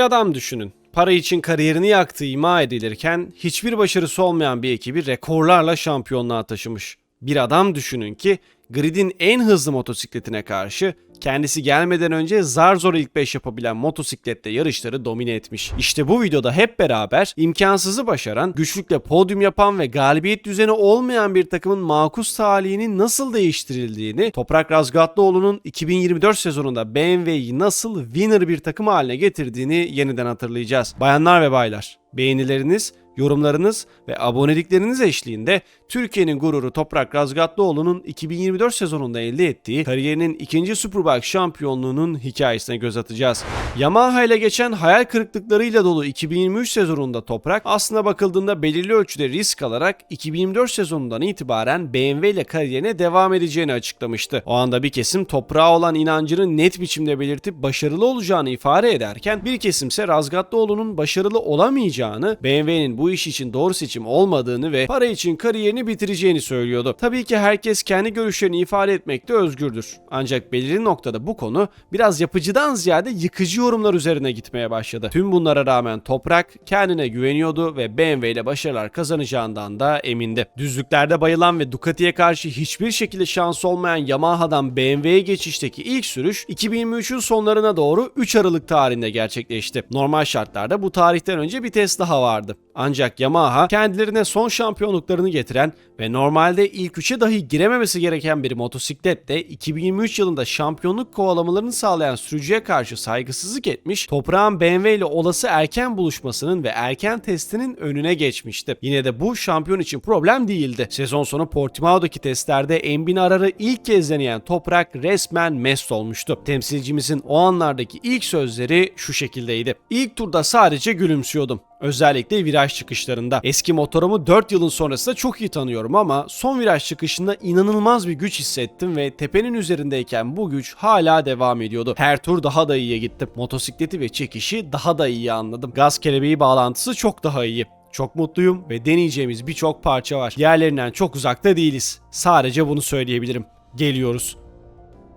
Bir adam düşünün. Para için kariyerini yaktığı ima edilirken hiçbir başarısı olmayan bir ekibi rekorlarla şampiyonluğa taşımış. Bir adam düşünün ki gridin en hızlı motosikletine karşı kendisi gelmeden önce zar zor ilk 5 yapabilen motosiklette yarışları domine etmiş. İşte bu videoda hep beraber imkansızı başaran, güçlükle podyum yapan ve galibiyet düzeni olmayan bir takımın makus talihinin nasıl değiştirildiğini, Toprak Razgatlıoğlu'nun 2024 sezonunda BMW'yi nasıl winner bir takım haline getirdiğini yeniden hatırlayacağız. Bayanlar ve baylar, beğenileriniz, yorumlarınız ve abonelikleriniz eşliğinde Türkiye'nin gururu Toprak Razgatlıoğlu'nun 2024 sezonunda elde ettiği kariyerinin ikinci Superbike şampiyonluğunun hikayesine göz atacağız. Yamaha ile geçen hayal kırıklıklarıyla dolu 2023 sezonunda Toprak aslında bakıldığında belirli ölçüde risk alarak 2024 sezonundan itibaren BMW ile kariyerine devam edeceğini açıklamıştı. O anda bir kesim toprağa olan inancını net biçimde belirtip başarılı olacağını ifade ederken bir kesimse Razgatlıoğlu'nun başarılı olamayacağını, BMW'nin bu iş için doğru seçim olmadığını ve para için kariyerini bitireceğini söylüyordu. Tabii ki herkes kendi görüşlerini ifade etmekte özgürdür. Ancak belirli noktada bu konu biraz yapıcıdan ziyade yıkıcı yorumlar üzerine gitmeye başladı. Tüm bunlara rağmen Toprak kendine güveniyordu ve BMW ile başarılar kazanacağından da emindi. Düzlüklerde bayılan ve Ducati'ye karşı hiçbir şekilde şansı olmayan Yamaha'dan BMW'ye geçişteki ilk sürüş 2023'ün sonlarına doğru 3 Aralık tarihinde gerçekleşti. Normal şartlarda bu tarihten önce bir test daha vardı. Ancak Yamaha kendilerine son şampiyonluklarını getiren ve normalde ilk 3'e dahi girememesi gereken bir motosikletle 2023 yılında şampiyonluk kovalamalarını sağlayan sürücüye karşı saygısızlık etmiş, toprağın BMW ile olası erken buluşmasının ve erken testinin önüne geçmişti. Yine de bu şampiyon için problem değildi. Sezon sonu Portimao'daki testlerde Embin Arar'ı ilk kez deneyen Toprak resmen mest olmuştu. Temsilcimizin o anlardaki ilk sözleri şu şekildeydi. İlk turda sadece gülümsüyordum. Özellikle viraj çıkışlarında. Eski motorumu 4 yılın sonrasında çok iyi tanıyorum ama son viraj çıkışında inanılmaz bir güç hissettim ve tepenin üzerindeyken bu güç hala devam ediyordu. Her tur daha da iyiye gittim. Motosikleti ve çekişi daha da iyi anladım. Gaz kelebeği bağlantısı çok daha iyi. Çok mutluyum ve deneyeceğimiz birçok parça var. Diğerlerinden çok uzakta değiliz. Sadece bunu söyleyebilirim. Geliyoruz.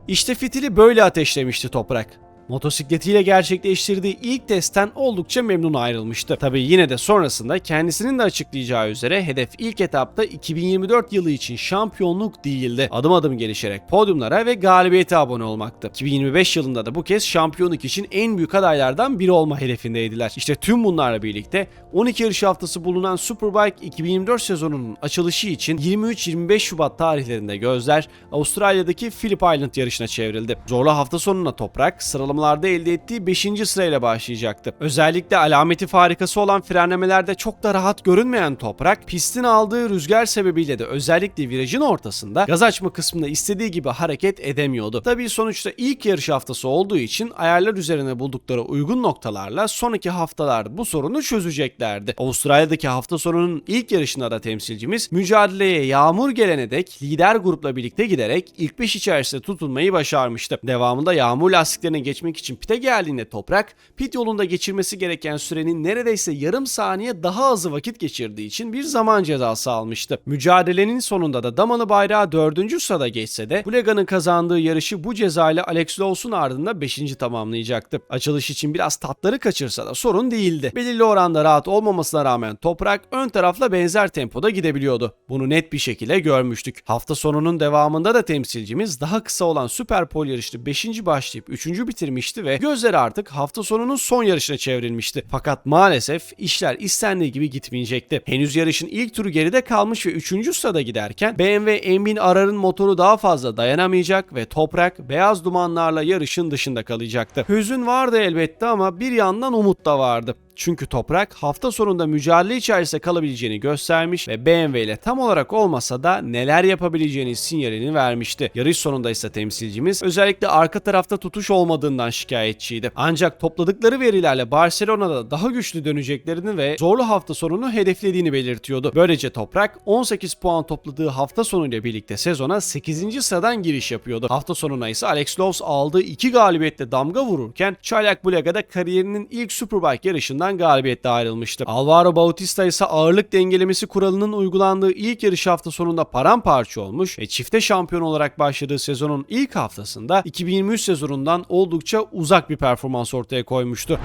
İşte fitili böyle ateşlemişti Toprak. Motosikletiyle gerçekleştirdiği ilk testten oldukça memnun ayrılmıştı. Tabi yine de sonrasında kendisinin de açıklayacağı üzere hedef ilk etapta 2024 yılı için şampiyonluk değildi. Adım adım gelişerek podyumlara ve galibiyete abone olmaktı. 2025 yılında da bu kez şampiyonluk için en büyük adaylardan biri olma hedefindeydiler. İşte tüm bunlarla birlikte 12 yarış haftası bulunan Superbike 2024 sezonunun açılışı için 23-25 Şubat tarihlerinde gözler Avustralya'daki Phillip Island yarışına çevrildi. Zorlu hafta sonuna toprak sıralamalarda elde ettiği 5. sırayla başlayacaktı. Özellikle alameti farikası olan frenlemelerde çok da rahat görünmeyen toprak pistin aldığı rüzgar sebebiyle de özellikle virajın ortasında gaz açma kısmında istediği gibi hareket edemiyordu. Tabii sonuçta ilk yarış haftası olduğu için ayarlar üzerine buldukları uygun noktalarla sonraki haftalarda bu sorunu çözeceklerdi. Avustralya'daki hafta sonunun ilk yarışında da temsilcimiz mücadeleye yağmur gelene dek lider grupla birlikte giderek ilk 5 içerisinde tutunmayı başarmıştı. Devamında yağmur lastiklerine geçmek için pite geldiğinde Toprak, pit yolunda geçirmesi gereken sürenin neredeyse yarım saniye daha azı vakit geçirdiği için bir zaman cezası almıştı. Mücadelenin sonunda da Damalı bayrağı 4. sırada geçse de Bulega'nın kazandığı yarışı bu cezayla Alex Lowes'un ardında 5. tamamlayacaktı. Açılış için biraz tatları kaçırsa da sorun değildi. Belirli oranda rahat olmamasına rağmen Toprak ön tarafla benzer tempoda gidebiliyordu. Bunu net bir şekilde görmüştük. Hafta sonunun devamında da temsilcimiz daha kısa olan Süper Pol yarışta 5. başlayıp 3. bitirmişti ve gözler artık hafta sonunun son yarışına çevrilmişti. Fakat maalesef işler istendiği gibi gitmeyecekti. Henüz yarışın ilk turu geride kalmış ve 3. sırada giderken BMW Emin Arar'ın motoru daha fazla dayanamayacak ve Toprak beyaz dumanlarla yarışın dışında kalacaktı. Hüzün vardı elbette ama bir yandan umut da vardı. Çünkü Toprak hafta sonunda mücadele içerisinde kalabileceğini göstermiş ve BMW ile tam olarak olmasa da neler yapabileceğini sinyalini vermişti. Yarış sonunda ise temsilcimiz özellikle arka tarafta tutuş olmadığından şikayetçiydi. Ancak topladıkları verilerle Barcelona'da daha güçlü döneceklerini ve zorlu hafta sonunu hedeflediğini belirtiyordu. Böylece Toprak 18 puan topladığı hafta sonuyla birlikte sezona 8. sıradan giriş yapıyordu. Hafta sonuna ise Alex Lowe's aldığı 2 galibiyetle damga vururken Çaylak Bulega'da kariyerinin ilk Superbike yarışından galibiyetle ayrılmıştı. Alvaro Bautista ise ağırlık dengelemesi kuralının uygulandığı ilk yarış hafta sonunda paramparça olmuş ve çifte şampiyon olarak başladığı sezonun ilk haftasında 2023 sezonundan oldukça uzak bir performans ortaya koymuştu.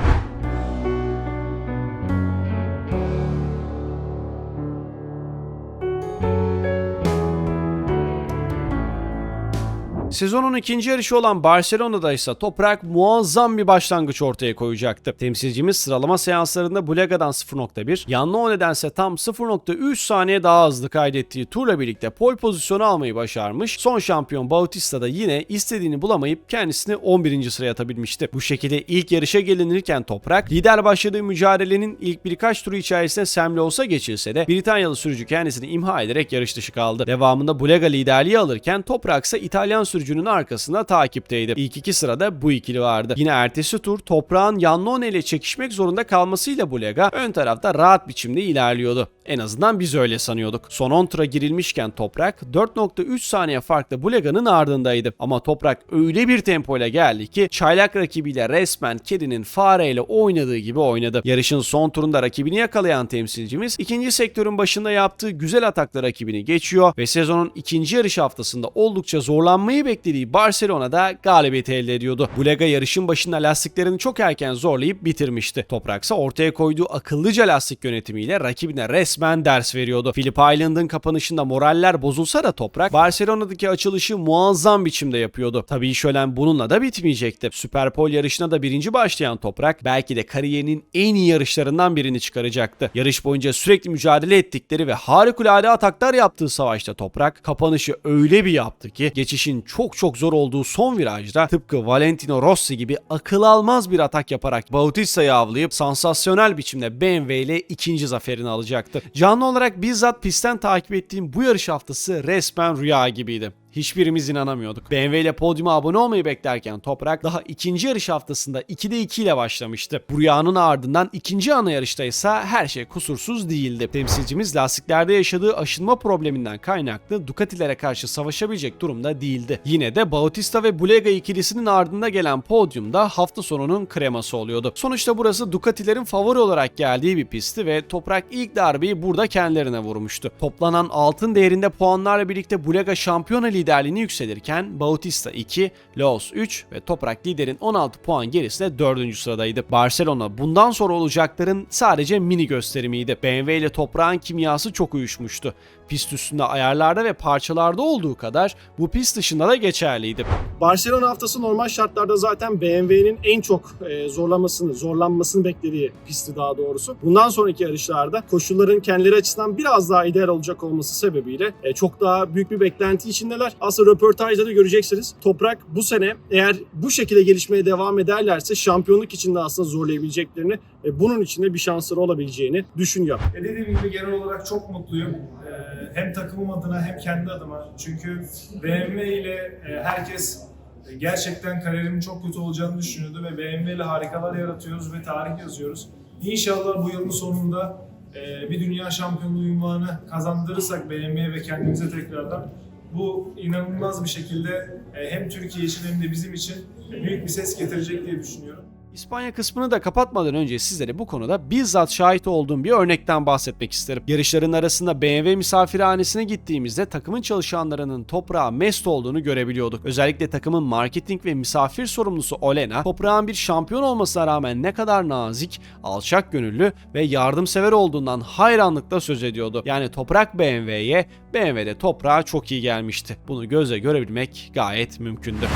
Sezonun ikinci yarışı olan Barcelona'da ise Toprak muazzam bir başlangıç ortaya koyacaktı. Temsilcimiz sıralama seanslarında Bulega'dan 0.1, yanlı o nedense tam 0.3 saniye daha hızlı kaydettiği turla birlikte pole pozisyonu almayı başarmış. Son şampiyon Bautista da yine istediğini bulamayıp kendisini 11. sıraya atabilmişti. Bu şekilde ilk yarışa gelinirken Toprak, lider başladığı mücadelenin ilk birkaç turu içerisinde Sam Lowes'a geçilse de Britanyalı sürücü kendisini imha ederek yarış dışı kaldı. Devamında Bulega liderliği alırken Toprak ise İtalyan sürücünün arkasında takipteydi. İlk iki sırada bu ikili vardı. Yine ertesi tur Toprak'ın Yannone ile çekişmek zorunda kalmasıyla Bulega ön tarafta rahat biçimde ilerliyordu. En azından biz öyle sanıyorduk. Son 10 tura girilmişken Toprak 4.3 saniye farklı Bulega'nın ardındaydı. Ama Toprak öyle bir tempoyla geldi ki çaylak rakibiyle resmen kedinin fareyle oynadığı gibi oynadı. Yarışın son turunda rakibini yakalayan temsilcimiz ikinci sektörün başında yaptığı güzel atakla rakibini geçiyor ve sezonun ikinci yarış haftasında oldukça zorlanmayı beklediği Barcelona'da galibiyeti elde ediyordu. Bulega yarışın başında lastiklerini çok erken zorlayıp bitirmişti. Toprak ise ortaya koyduğu akıllıca lastik yönetimiyle rakibine resmen ders veriyordu. Phillip Island'ın kapanışında moraller bozulsa da Toprak Barcelona'daki açılışı muazzam biçimde yapıyordu. Tabii şölen bununla da bitmeyecekti. Superpole yarışına da birinci başlayan Toprak belki de kariyerinin en iyi yarışlarından birini çıkaracaktı. Yarış boyunca sürekli mücadele ettikleri ve harikulade ataklar yaptığı savaşta Toprak kapanışı öyle bir yaptı ki geçişin çok çok zor olduğu son virajda tıpkı Valentino Rossi gibi akıl almaz bir atak yaparak Bautista'yı avlayıp sansasyonel biçimde BMW ile ikinci zaferini alacaktı. Canlı olarak bizzat pistten takip ettiğim bu yarış haftası resmen rüya gibiydi. Hiçbirimiz inanamıyorduk. BMW ile podyuma abone olmayı beklerken Toprak daha ikinci yarış haftasında 2'de 2 ile başlamıştı. Bu rüyanın ardından ikinci ana yarışta ise her şey kusursuz değildi. Temsilcimiz lastiklerde yaşadığı aşınma probleminden kaynaklı Ducatilere karşı savaşabilecek durumda değildi. Yine de Bautista ve Bulega ikilisinin ardında gelen podyumda hafta sonunun kreması oluyordu. Sonuçta burası Ducatilerin favori olarak geldiği bir pistti ve Toprak ilk darbeyi burada kendilerine vurmuştu. Toplanan altın değerinde puanlarla birlikte Bulega şampiyona liderliğini yükselirken Bautista 2, Lowe's 3 ve Toprak liderin 16 puan gerisinde 4. sıradaydı. Barcelona bundan sonra olacakların sadece mini gösterimiydi. BMW ile Toprak'ın kimyası çok uyuşmuştu. Pist üstünde ayarlarda ve parçalarda olduğu kadar bu pist dışında da geçerliydi. Barcelona haftası normal şartlarda zaten BMW'nin en çok e, zorlamasını, zorlanmasını beklediği pisti daha doğrusu. Bundan sonraki yarışlarda koşulların kendileri açısından biraz daha ideal olacak olması sebebiyle e, çok daha büyük bir beklenti içindeler. Aslında röportajda da göreceksiniz. Toprak bu sene eğer bu şekilde gelişmeye devam ederlerse şampiyonluk için de aslında zorlayabileceklerini ve bunun için de bir şansları olabileceğini düşünüyor. E dediğim gibi genel olarak çok mutluyum. Ee, hem takımım adına hem kendi adıma. Çünkü BMW ile e, herkes e, gerçekten kariyerimin çok kötü olacağını düşünüyordu ve BMW ile harikalar yaratıyoruz ve tarih yazıyoruz. İnşallah bu yılın sonunda e, bir dünya şampiyonluğu ünvanı kazandırırsak BMW ve kendimize tekrardan bu inanılmaz bir şekilde e, hem Türkiye için hem de bizim için büyük bir ses getirecek diye düşünüyorum. İspanya kısmını da kapatmadan önce sizlere bu konuda bizzat şahit olduğum bir örnekten bahsetmek isterim. Yarışların arasında BMW misafirhanesine gittiğimizde takımın çalışanlarının toprağa mest olduğunu görebiliyorduk. Özellikle takımın marketing ve misafir sorumlusu Olena, toprağın bir şampiyon olmasına rağmen ne kadar nazik, alçak gönüllü ve yardımsever olduğundan hayranlıkla söz ediyordu. Yani toprak BMW'ye, BMW de toprağa çok iyi gelmişti. Bunu gözle görebilmek gayet mümkündü.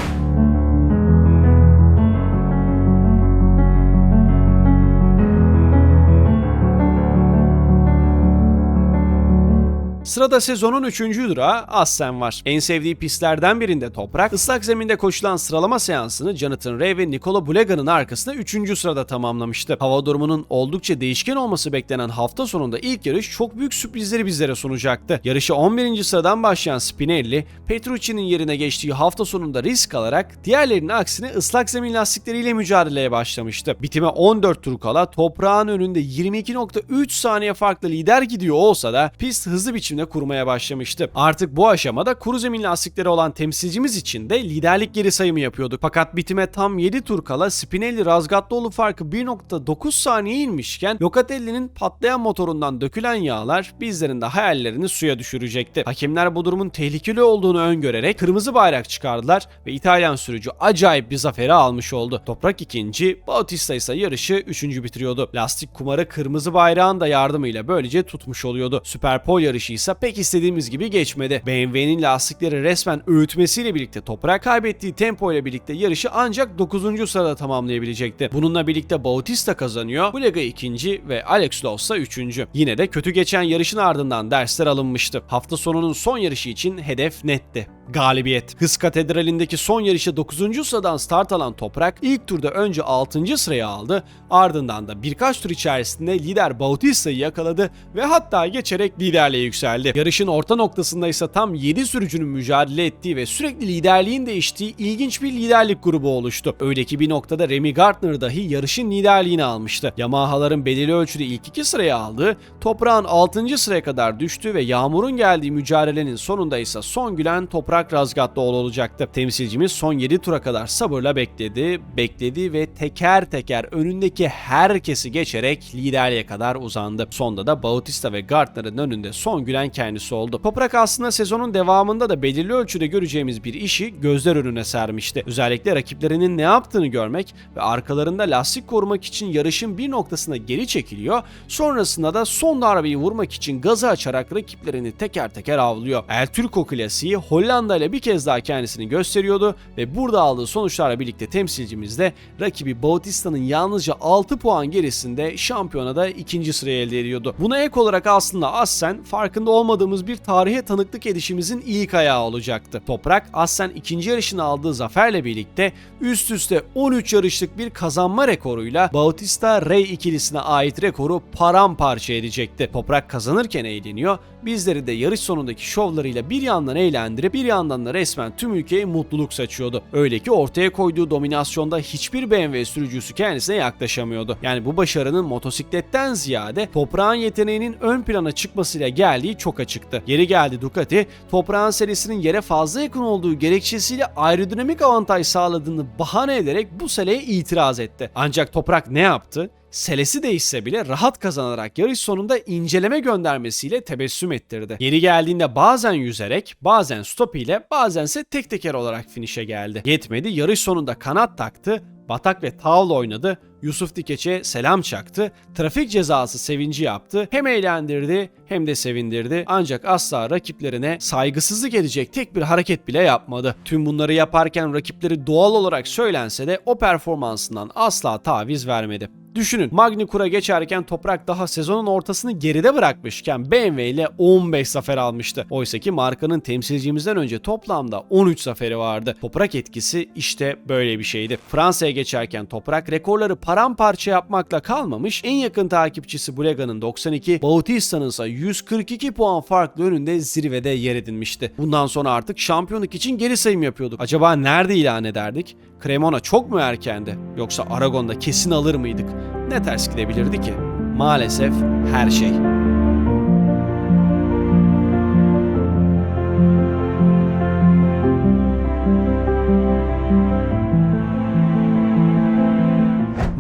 Sırada sezonun 3. durağı Assen var. En sevdiği pistlerden birinde toprak, ıslak zeminde koşulan sıralama seansını Jonathan Ray ve Nicola Bulega'nın arkasında 3. sırada tamamlamıştı. Hava durumunun oldukça değişken olması beklenen hafta sonunda ilk yarış çok büyük sürprizleri bizlere sunacaktı. Yarışı 11. sıradan başlayan Spinelli, Petrucci'nin yerine geçtiği hafta sonunda risk alarak diğerlerinin aksine ıslak zemin lastikleriyle mücadeleye başlamıştı. Bitime 14 tur kala toprağın önünde 22.3 saniye farklı lider gidiyor olsa da pist hızlı biçimde kurmaya başlamıştı. Artık bu aşamada kuru zemin lastikleri olan temsilcimiz için de liderlik geri sayımı yapıyorduk. Fakat bitime tam 7 tur kala Spinelli Razgatlıoğlu farkı 1.9 saniye inmişken Locatelli'nin patlayan motorundan dökülen yağlar bizlerin de hayallerini suya düşürecekti. Hakemler bu durumun tehlikeli olduğunu öngörerek kırmızı bayrak çıkardılar ve İtalyan sürücü acayip bir zaferi almış oldu. Toprak ikinci, Bautista ise yarışı üçüncü bitiriyordu. Lastik kumarı kırmızı bayrağın da yardımıyla böylece tutmuş oluyordu. Superpole yarışı ise ise pek istediğimiz gibi geçmedi. BMW'nin lastikleri resmen öğütmesiyle birlikte Toprak kaybettiği tempo ile birlikte yarışı ancak 9. sırada tamamlayabilecekti. Bununla birlikte Bautista kazanıyor, Bulega ikinci ve Alex Lowe's ise üçüncü. Yine de kötü geçen yarışın ardından dersler alınmıştı. Hafta sonunun son yarışı için hedef netti. Galibiyet. Hız Katedrali'ndeki son yarışta 9. sıradan start alan Toprak ilk turda önce 6. sırayı aldı. Ardından da birkaç tur içerisinde lider Bautista'yı yakaladı ve hatta geçerek liderliğe yükseldi. Yarışın orta noktasında ise tam 7 sürücünün mücadele ettiği ve sürekli liderliğin değiştiği ilginç bir liderlik grubu oluştu. Öyle ki bir noktada Remy Gardner dahi yarışın liderliğini almıştı. Yamaha'ların belirli ölçüde ilk iki sırayı aldı. Toprağın 6. sıraya kadar düştü ve Yağmur'un geldiği mücadelenin sonunda ise son gülen Toprak Razgatlıoğlu olacaktı. Temsilcimiz son 7 tura kadar sabırla bekledi, bekledi ve teker teker önündeki herkesi geçerek liderliğe kadar uzandı. Sonda da Bautista ve Gardner'ın önünde son gülen kendisi oldu. Toprak aslında sezonun devamında da belirli ölçüde göreceğimiz bir işi gözler önüne sermişti. Özellikle rakiplerinin ne yaptığını görmek ve arkalarında lastik korumak için yarışın bir noktasına geri çekiliyor. Sonrasında da son darbeyi vurmak için gazı açarak rakiplerini teker teker avlıyor. El Turco klasiği Hollanda ile bir kez daha kendisini gösteriyordu ve burada aldığı sonuçlarla birlikte temsilcimiz de rakibi Bautista'nın yalnızca 6 puan gerisinde şampiyonada ikinci sırayı elde ediyordu. Buna ek olarak aslında Assen farkında olmadığımız bir tarihe tanıklık edişimizin ilk ayağı olacaktı. Toprak Assen ikinci yarışını aldığı zaferle birlikte üst üste 13 yarışlık bir kazanma rekoruyla Bautista Ray ikilisine ait rekoru paramparça edecekti. Toprak kazanırken eğleniyor, bizleri de yarış sonundaki şovlarıyla bir yandan eğlendirip bir yandan da resmen tüm ülkeye mutluluk saçıyordu. Öyle ki ortaya koyduğu dominasyonda hiçbir BMW sürücüsü kendisine yaklaşamıyordu. Yani bu başarının motosikletten ziyade toprağın yeteneğinin ön plana çıkmasıyla geldiği çok açıktı. Yeri geldi Ducati, toprağın serisinin yere fazla yakın olduğu gerekçesiyle aerodinamik avantaj sağladığını bahane ederek bu seleye itiraz etti. Ancak toprak ne yaptı? Selesi değişse bile rahat kazanarak yarış sonunda inceleme göndermesiyle tebessüm ettirdi. Yeri geldiğinde bazen yüzerek, bazen stop ile, bazense tek teker olarak finişe geldi. Yetmedi yarış sonunda kanat taktı, batak ve tavla oynadı, Yusuf Dikeç'e selam çaktı, trafik cezası sevinci yaptı, hem eğlendirdi hem de sevindirdi ancak asla rakiplerine saygısızlık edecek tek bir hareket bile yapmadı. Tüm bunları yaparken rakipleri doğal olarak söylense de o performansından asla taviz vermedi. Düşünün Magny Kura geçerken Toprak daha sezonun ortasını geride bırakmışken BMW ile 15 zafer almıştı. Oysa ki markanın temsilcimizden önce toplamda 13 zaferi vardı. Toprak etkisi işte böyle bir şeydi. Fransa'ya geçerken Toprak rekorları paramparça yapmakla kalmamış. En yakın takipçisi Bulega'nın 92, Bautista'nın ise 142 puan farklı önünde zirvede yer edinmişti. Bundan sonra artık şampiyonluk için geri sayım yapıyorduk. Acaba nerede ilan ederdik? Cremona çok mu erkendi? Yoksa Aragon'da kesin alır mıydık? Ne ters gidebilirdi ki? Maalesef her şey.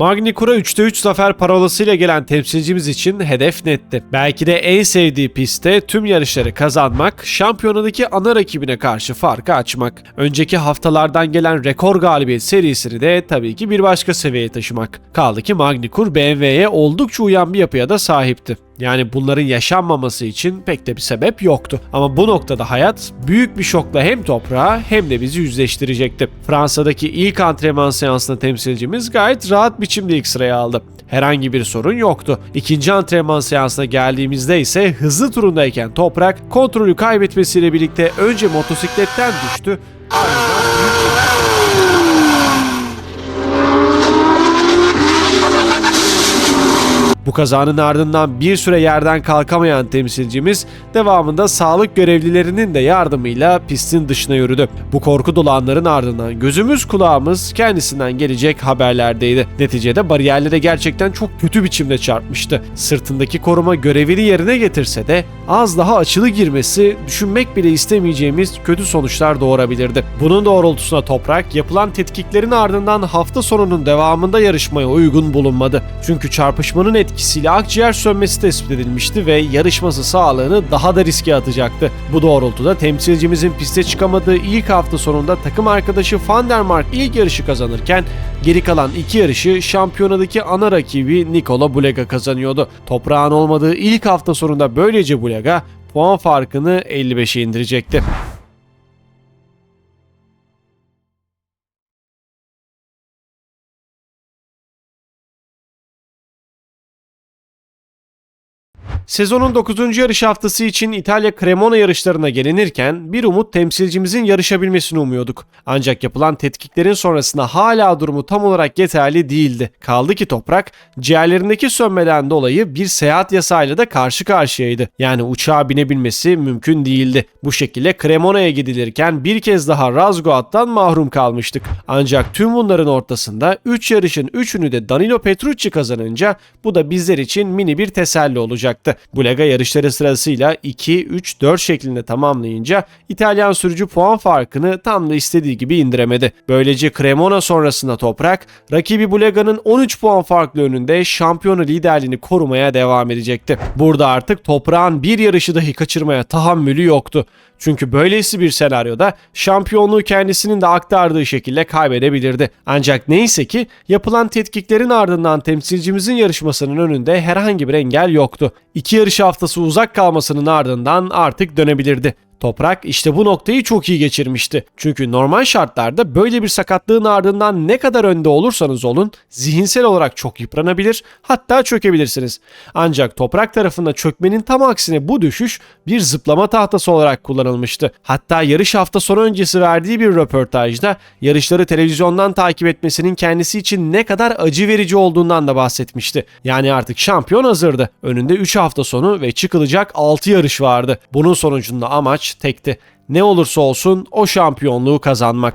Magny Kura 3'te 3 zafer parolasıyla gelen temsilcimiz için hedef netti. Belki de en sevdiği pistte tüm yarışları kazanmak, şampiyonadaki ana rakibine karşı farkı açmak. Önceki haftalardan gelen rekor galibiyet serisini de tabii ki bir başka seviyeye taşımak. Kaldı ki Magny Kur BMW'ye oldukça uyan bir yapıya da sahipti. Yani bunların yaşanmaması için pek de bir sebep yoktu. Ama bu noktada hayat büyük bir şokla hem toprağa hem de bizi yüzleştirecekti. Fransa'daki ilk antrenman seansında temsilcimiz gayet rahat biçimde ilk sıraya aldı. Herhangi bir sorun yoktu. İkinci antrenman seansına geldiğimizde ise hızlı turundayken toprak kontrolü kaybetmesiyle birlikte önce motosikletten düştü. Ardından büyük bir Bu kazanın ardından bir süre yerden kalkamayan temsilcimiz devamında sağlık görevlilerinin de yardımıyla pistin dışına yürüdü. Bu korku dolu anların ardından gözümüz kulağımız kendisinden gelecek haberlerdeydi. Neticede bariyerlere gerçekten çok kötü biçimde çarpmıştı. Sırtındaki koruma görevini yerine getirse de az daha açılı girmesi düşünmek bile istemeyeceğimiz kötü sonuçlar doğurabilirdi. Bunun doğrultusuna toprak yapılan tetkiklerin ardından hafta sonunun devamında yarışmaya uygun bulunmadı. Çünkü çarpışmanın etkisiyle akciğer sönmesi tespit edilmişti ve yarışması sağlığını daha da riske atacaktı. Bu doğrultuda temsilcimizin piste çıkamadığı ilk hafta sonunda takım arkadaşı Van der Mark ilk yarışı kazanırken geri kalan iki yarışı şampiyonadaki ana rakibi Nikola Bulega kazanıyordu. Toprağın olmadığı ilk hafta sonunda böylece Bulega puan farkını 55'e indirecekti. Sezonun 9. yarış haftası için İtalya Cremona yarışlarına gelinirken bir umut temsilcimizin yarışabilmesini umuyorduk. Ancak yapılan tetkiklerin sonrasında hala durumu tam olarak yeterli değildi. Kaldı ki toprak ciğerlerindeki sönmeden dolayı bir seyahat yasağıyla da karşı karşıyaydı. Yani uçağa binebilmesi mümkün değildi. Bu şekilde Cremona'ya gidilirken bir kez daha Razgoat'tan mahrum kalmıştık. Ancak tüm bunların ortasında 3 yarışın 3'ünü de Danilo Petrucci kazanınca bu da bizler için mini bir teselli olacaktı. Bu lega yarışları sırasıyla 2, 3, 4 şeklinde tamamlayınca İtalyan sürücü puan farkını tam da istediği gibi indiremedi. Böylece Cremona sonrasında Toprak rakibi bu leganın 13 puan farklı önünde şampiyonu liderliğini korumaya devam edecekti. Burada artık Toprak'ın bir yarışı dahi kaçırmaya tahammülü yoktu. Çünkü böylesi bir senaryoda şampiyonluğu kendisinin de aktardığı şekilde kaybedebilirdi. Ancak neyse ki yapılan tetkiklerin ardından temsilcimizin yarışmasının önünde herhangi bir engel yoktu. İki yarış haftası uzak kalmasının ardından artık dönebilirdi. Toprak işte bu noktayı çok iyi geçirmişti. Çünkü normal şartlarda böyle bir sakatlığın ardından ne kadar önde olursanız olun zihinsel olarak çok yıpranabilir hatta çökebilirsiniz. Ancak toprak tarafında çökmenin tam aksine bu düşüş bir zıplama tahtası olarak kullanılmıştı. Hatta yarış hafta sonu öncesi verdiği bir röportajda yarışları televizyondan takip etmesinin kendisi için ne kadar acı verici olduğundan da bahsetmişti. Yani artık şampiyon hazırdı. Önünde 3 hafta sonu ve çıkılacak 6 yarış vardı. Bunun sonucunda amaç tekti. Ne olursa olsun o şampiyonluğu kazanmak.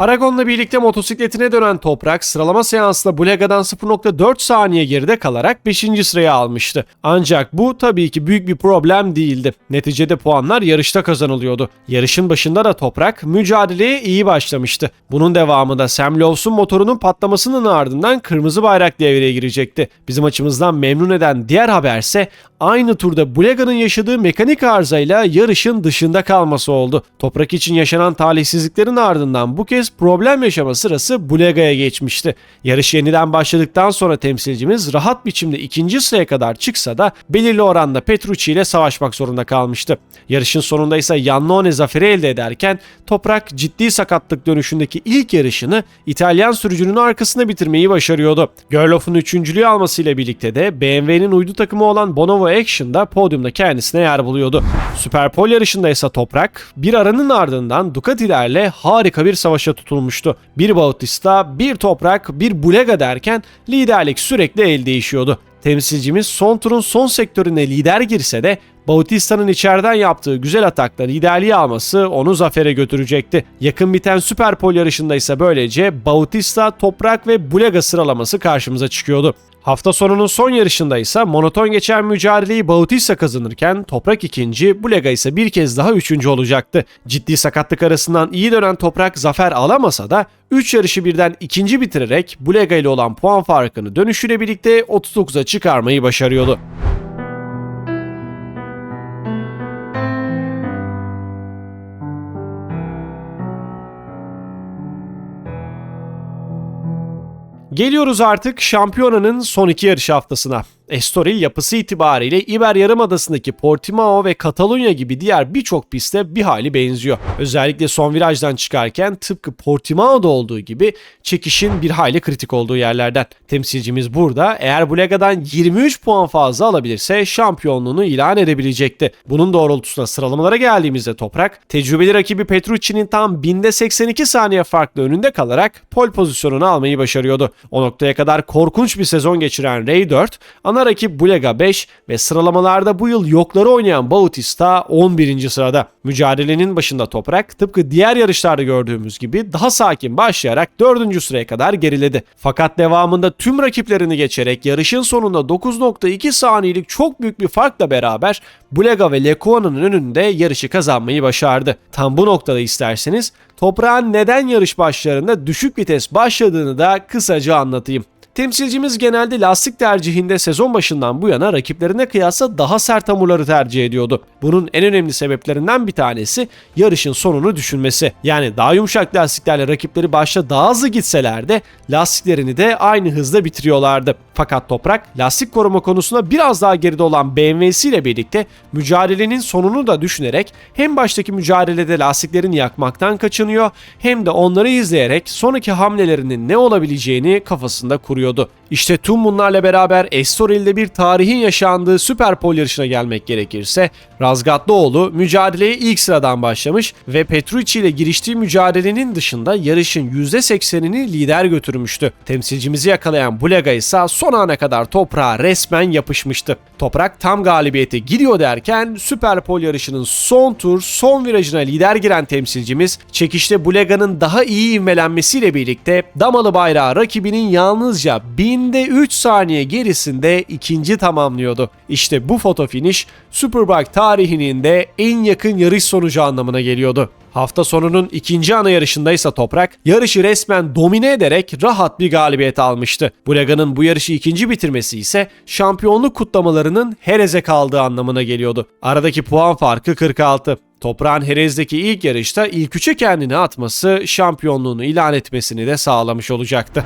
Aragon'la birlikte motosikletine dönen Toprak sıralama seansında Bulega'dan 0.4 saniye geride kalarak 5. sıraya almıştı. Ancak bu tabii ki büyük bir problem değildi. Neticede puanlar yarışta kazanılıyordu. Yarışın başında da Toprak mücadeleye iyi başlamıştı. Bunun devamında Sam Lowes'un motorunun patlamasının ardından kırmızı bayrak devreye girecekti. Bizim açımızdan memnun eden diğer haberse aynı turda Bulega'nın yaşadığı mekanik arızayla yarışın dışında kalması oldu. Toprak için yaşanan talihsizliklerin ardından bu kez problem yaşama sırası Bulega'ya geçmişti. Yarış yeniden başladıktan sonra temsilcimiz rahat biçimde ikinci sıraya kadar çıksa da belirli oranda Petrucci ile savaşmak zorunda kalmıştı. Yarışın sonunda ise Yannone zaferi elde ederken Toprak ciddi sakatlık dönüşündeki ilk yarışını İtalyan sürücünün arkasında bitirmeyi başarıyordu. Gerloff'un üçüncülüğü almasıyla birlikte de BMW'nin uydu takımı olan Bonovo Action'da podyumda kendisine yer buluyordu. Superpole yarışında ise Toprak bir aranın ardından Ducati'lerle harika bir savaşa tutulmuştu. Bir Bautista, bir Toprak, bir Bulega derken liderlik sürekli el değişiyordu. Temsilcimiz son turun son sektörüne lider girse de Bautista'nın içeriden yaptığı güzel atakla liderliği alması onu zafere götürecekti. Yakın biten Superpole yarışında ise böylece Bautista, Toprak ve Bulega sıralaması karşımıza çıkıyordu. Hafta sonunun son yarışında ise monoton geçen mücadeleyi Bautista kazanırken Toprak ikinci, Bulega ise bir kez daha üçüncü olacaktı. Ciddi sakatlık arasından iyi dönen Toprak zafer alamasa da 3 yarışı birden ikinci bitirerek Bulega ile olan puan farkını dönüşüyle birlikte 39'a çıkarmayı başarıyordu. Geliyoruz artık şampiyonanın son iki yarış haftasına. Estoril yapısı itibariyle İber Yarımadası'ndaki Portimao ve Katalunya gibi diğer birçok piste bir hali benziyor. Özellikle son virajdan çıkarken tıpkı Portimao'da olduğu gibi çekişin bir hayli kritik olduğu yerlerden. Temsilcimiz burada eğer bu legadan 23 puan fazla alabilirse şampiyonluğunu ilan edebilecekti. Bunun doğrultusunda sıralamalara geldiğimizde Toprak, tecrübeli rakibi Petrucci'nin tam binde 82 saniye farklı önünde kalarak pol pozisyonunu almayı başarıyordu. O noktaya kadar korkunç bir sezon geçiren Ray 4, ana rakip Bulega 5 ve sıralamalarda bu yıl yokları oynayan Bautista 11. sırada. Mücadelenin başında Toprak tıpkı diğer yarışlarda gördüğümüz gibi daha sakin başlayarak 4. sıraya kadar geriledi. Fakat devamında tüm rakiplerini geçerek yarışın sonunda 9.2 saniyelik çok büyük bir farkla beraber Bulega ve Lecuona'nın önünde yarışı kazanmayı başardı. Tam bu noktada isterseniz toprağın neden yarış başlarında düşük vites başladığını da kısaca anlatayım. Temsilcimiz genelde lastik tercihinde sezon başından bu yana rakiplerine kıyasla daha sert hamurları tercih ediyordu. Bunun en önemli sebeplerinden bir tanesi yarışın sonunu düşünmesi. Yani daha yumuşak lastiklerle rakipleri başta daha hızlı gitseler de lastiklerini de aynı hızda bitiriyorlardı. Fakat Toprak lastik koruma konusunda biraz daha geride olan BMW'siyle birlikte mücadelenin sonunu da düşünerek hem baştaki mücadelede lastiklerini yakmaktan kaçınıyor hem de onları izleyerek sonraki hamlelerinin ne olabileceğini kafasında kuruyordu. İşte tüm bunlarla beraber Estoril'de bir tarihin yaşandığı Süper Pol yarışına gelmek gerekirse Razgatlıoğlu mücadeleye ilk sıradan başlamış ve Petrucci ile giriştiği mücadelenin dışında yarışın %80'ini lider götürmüştü. Temsilcimizi yakalayan Bulega ise son ana kadar toprağa resmen yapışmıştı. Toprak tam galibiyete gidiyor derken Süper Pol yarışının son tur son virajına lider giren temsilcimiz çekişte Bulega'nın daha iyi ivmelenmesiyle birlikte damalı bayrağı rakibinin yalnızca binde 3 saniye gerisinde ikinci tamamlıyordu. İşte bu foto finish Superbike tarihinin de en yakın yarış sonucu anlamına geliyordu. Hafta sonunun ikinci ana yarışında ise Toprak yarışı resmen domine ederek rahat bir galibiyet almıştı. Bulega'nın bu yarışı ikinci bitirmesi ise şampiyonluk kutlamalarının Herez'e kaldığı anlamına geliyordu. Aradaki puan farkı 46. Toprağın Herez'deki ilk yarışta ilk üçe kendini atması şampiyonluğunu ilan etmesini de sağlamış olacaktı.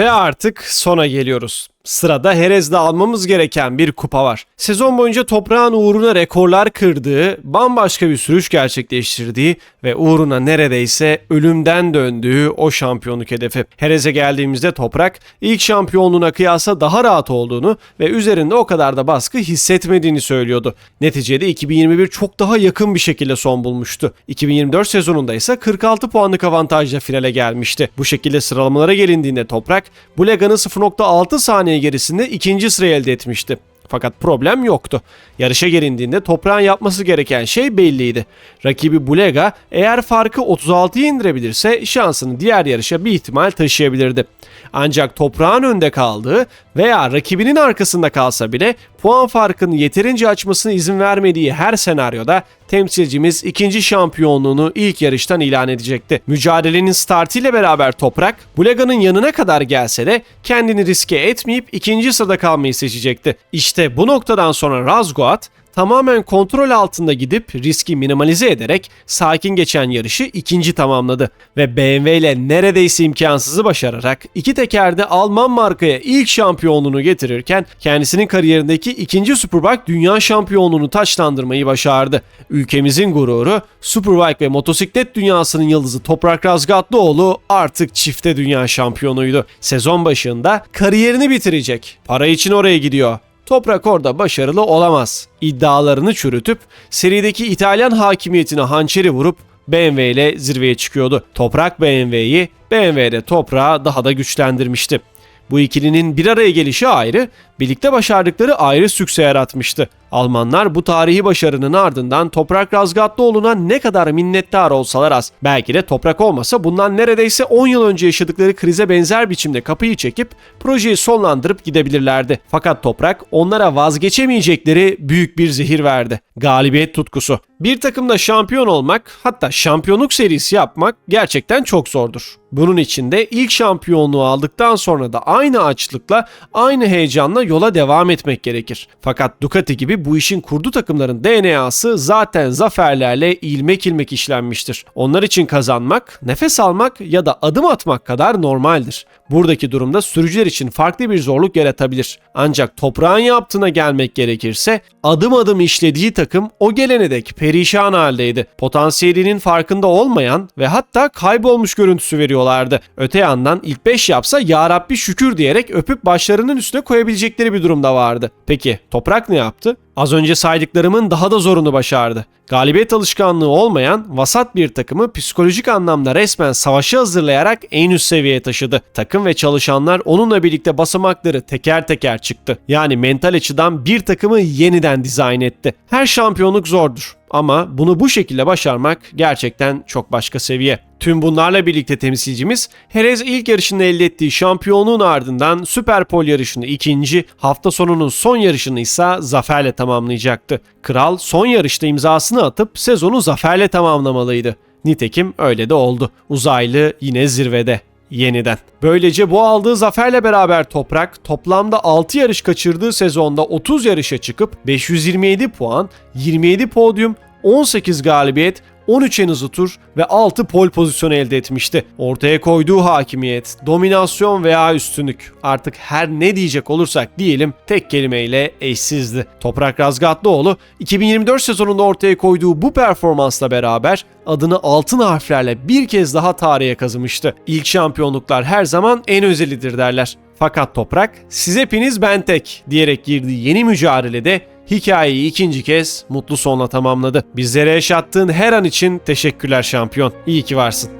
Ve artık sona geliyoruz. Sırada Herez'de almamız gereken bir kupa var. Sezon boyunca toprağın uğruna rekorlar kırdığı, bambaşka bir sürüş gerçekleştirdiği ve uğruna neredeyse ölümden döndüğü o şampiyonluk hedefi. Herez'e geldiğimizde toprak ilk şampiyonluğuna kıyasla daha rahat olduğunu ve üzerinde o kadar da baskı hissetmediğini söylüyordu. Neticede 2021 çok daha yakın bir şekilde son bulmuştu. 2024 sezonunda ise 46 puanlık avantajla finale gelmişti. Bu şekilde sıralamalara gelindiğinde toprak Bulega'nın 0.6 saniye gerisinde ikinci sırayı elde etmişti. Fakat problem yoktu. Yarışa gelindiğinde toprağın yapması gereken şey belliydi. Rakibi Bulega eğer farkı 36'ya indirebilirse şansını diğer yarışa bir ihtimal taşıyabilirdi. Ancak toprağın önde kaldığı veya rakibinin arkasında kalsa bile puan farkını yeterince açmasına izin vermediği her senaryoda temsilcimiz ikinci şampiyonluğunu ilk yarıştan ilan edecekti. Mücadelenin startıyla beraber Toprak, Bulega'nın yanına kadar gelse de kendini riske etmeyip ikinci sırada kalmayı seçecekti. İşte bu noktadan sonra Razgoat tamamen kontrol altında gidip riski minimalize ederek sakin geçen yarışı ikinci tamamladı ve BMW ile neredeyse imkansızı başararak iki tekerde Alman markaya ilk şampiyonluğunu getirirken kendisinin kariyerindeki ikinci Superbike dünya şampiyonluğunu taçlandırmayı başardı. Ülkemizin gururu Superbike ve motosiklet dünyasının yıldızı Toprak Razgatlıoğlu artık çifte dünya şampiyonuydu. Sezon başında kariyerini bitirecek. Para için oraya gidiyor. Toprak orada başarılı olamaz. İddialarını çürütüp serideki İtalyan hakimiyetine hançeri vurup BMW ile zirveye çıkıyordu. Toprak BMW'yi, BMW de toprağı daha da güçlendirmişti. Bu ikilinin bir araya gelişi ayrı, birlikte başardıkları ayrı sükse yaratmıştı. Almanlar bu tarihi başarının ardından Toprak Razgatlıoğlu'na ne kadar minnettar olsalar az. Belki de Toprak olmasa bundan neredeyse 10 yıl önce yaşadıkları krize benzer biçimde kapıyı çekip projeyi sonlandırıp gidebilirlerdi. Fakat Toprak onlara vazgeçemeyecekleri büyük bir zehir verdi. Galibiyet tutkusu. Bir takımda şampiyon olmak hatta şampiyonluk serisi yapmak gerçekten çok zordur. Bunun için de ilk şampiyonluğu aldıktan sonra da aynı açlıkla, aynı heyecanla yola devam etmek gerekir. Fakat Ducati gibi bu işin kurdu takımların DNA'sı zaten zaferlerle ilmek ilmek işlenmiştir. Onlar için kazanmak, nefes almak ya da adım atmak kadar normaldir. Buradaki durumda sürücüler için farklı bir zorluk yaratabilir. Ancak toprağın yaptığına gelmek gerekirse adım adım işlediği takım o gelene dek perişan haldeydi. Potansiyelinin farkında olmayan ve hatta kaybolmuş görüntüsü veriyorlardı. Öte yandan ilk 5 yapsa ya Rabbi şükür diyerek öpüp başlarının üstüne koyabilecekleri bir durumda vardı. Peki toprak ne yaptı? Az önce saydıklarımın daha da zorunu başardı. Galibiyet alışkanlığı olmayan vasat bir takımı psikolojik anlamda resmen savaşa hazırlayarak en üst seviyeye taşıdı. Takım ve çalışanlar onunla birlikte basamakları teker teker çıktı. Yani mental açıdan bir takımı yeniden dizayn etti. Her şampiyonluk zordur ama bunu bu şekilde başarmak gerçekten çok başka seviye. Tüm bunlarla birlikte temsilcimiz Herez ilk yarışında elde ettiği şampiyonluğun ardından Süper Pol yarışını ikinci, hafta sonunun son yarışını ise zaferle tamamlayacaktı. Kral son yarışta imzasını atıp sezonu zaferle tamamlamalıydı. Nitekim öyle de oldu. Uzaylı yine zirvede yeniden. Böylece bu aldığı zaferle beraber Toprak toplamda 6 yarış kaçırdığı sezonda 30 yarışa çıkıp 527 puan, 27 podyum, 18 galibiyet, 13 en hızlı tur ve 6 pol pozisyonu elde etmişti. Ortaya koyduğu hakimiyet, dominasyon veya üstünlük artık her ne diyecek olursak diyelim tek kelimeyle eşsizdi. Toprak Razgatlıoğlu 2024 sezonunda ortaya koyduğu bu performansla beraber adını altın harflerle bir kez daha tarihe kazımıştı. İlk şampiyonluklar her zaman en özelidir derler. Fakat Toprak siz hepiniz ben tek diyerek girdiği yeni mücadelede hikayeyi ikinci kez mutlu sonla tamamladı. Bizlere yaşattığın her an için teşekkürler şampiyon. İyi ki varsın.